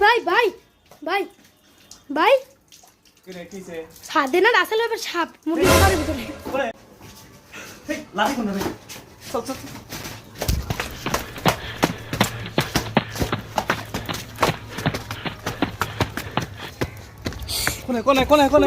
ভাই ভাই ভাই ভাই। ছাদে না রাসেল ব্যাপার সাপ? মুরগি ভিতরে। লাঠি কোন চল চল চল। কোনে কোনে কোনে কোনে?